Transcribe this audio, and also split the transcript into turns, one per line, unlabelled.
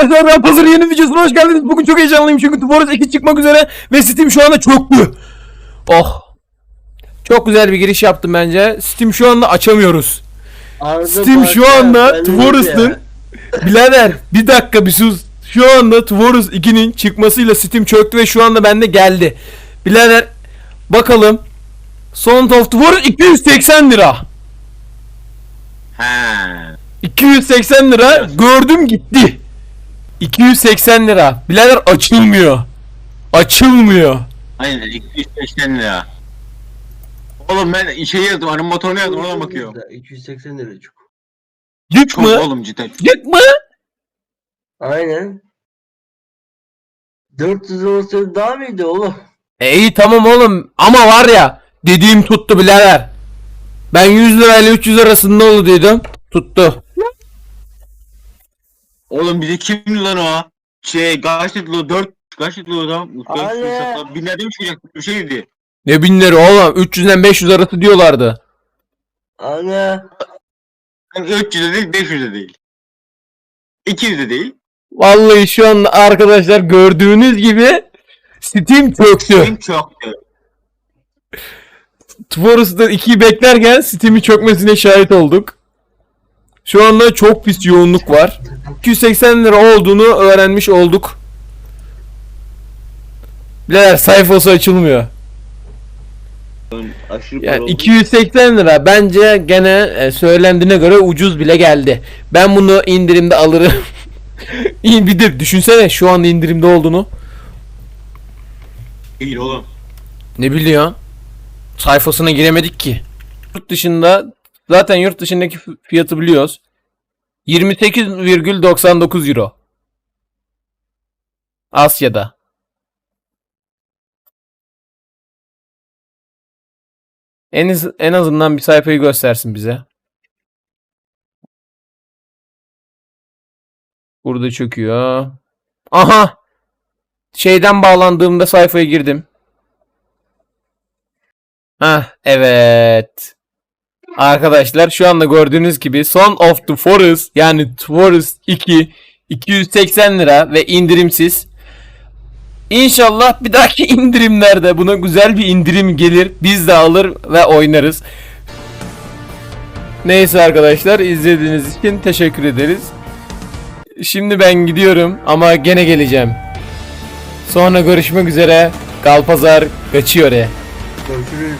arkadaşlar ben Pazar'ın yeni videosuna hoş geldiniz. Bugün çok heyecanlıyım çünkü Tuborus 2 çıkmak üzere ve Steam şu anda çöktü. Oh. Çok güzel bir giriş yaptım bence. Steam şu anda açamıyoruz.
Arda
Steam şu anda
ya.
Birader bir dakika bir sus. Şu anda Tuvorus 2'nin çıkmasıyla Steam çöktü ve şu anda bende geldi. Birader bakalım. Son of Tuvorus 280 lira.
He.
280 lira gördüm gitti. 280 lira. Birader açılmıyor. Açılmıyor.
Aynen 280 lira. Oğlum ben şeyi yazdım, animatörünü yazdım oradan bakıyorum.
280 lira çok.
Yük
Çok
mı?
oğlum cidden.
Yük mı?
Aynen. 400 olsaydı daha mıydı oğlum?
E iyi tamam oğlum ama var ya dediğim tuttu birader. Ben 100 lirayla 300 arasında oldu dedim. Tuttu.
Oğlum bize kimdi lan o? Şey kaç litro 4 kaç litro adam?
Ale.
Binlerden mi çıkacak bir şeydi.
Ne binleri oğlum 300'den 500 arası diyorlardı.
Ana.
Yani 300 de değil 500 de değil. 200 de değil.
Vallahi şu an arkadaşlar gördüğünüz gibi Steam çöktü.
Benim çoktu.
Forest'ta 2'yi beklerken Steam'i çökmesine şahit olduk. Şu anda çok pis yoğunluk var. 280 lira olduğunu öğrenmiş olduk. Birader sayfası açılmıyor.
Aşırı
Yani 280 lira bence gene e, söylendiğine göre ucuz bile geldi. Ben bunu indirimde alırım. İyi bir de düşünsene şu anda indirimde olduğunu.
Değil oğlum.
Ne biliyorsun? Sayfasına giremedik ki. Yurt dışında zaten yurt dışındaki fi- fiyatı biliyoruz. 28,99 euro. Asya'da. En, en azından bir sayfayı göstersin bize. Burada çöküyor. Aha! Şeyden bağlandığımda sayfaya girdim. Hah evet. Arkadaşlar şu anda gördüğünüz gibi Son of the Forest yani Forest 2 280 lira ve indirimsiz. İnşallah bir dahaki indirimlerde buna güzel bir indirim gelir. Biz de alır ve oynarız. Neyse arkadaşlar izlediğiniz için teşekkür ederiz. Şimdi ben gidiyorum ama gene geleceğim. Sonra görüşmek üzere. Galpazar kaçıyor ya.
Görüşürüz.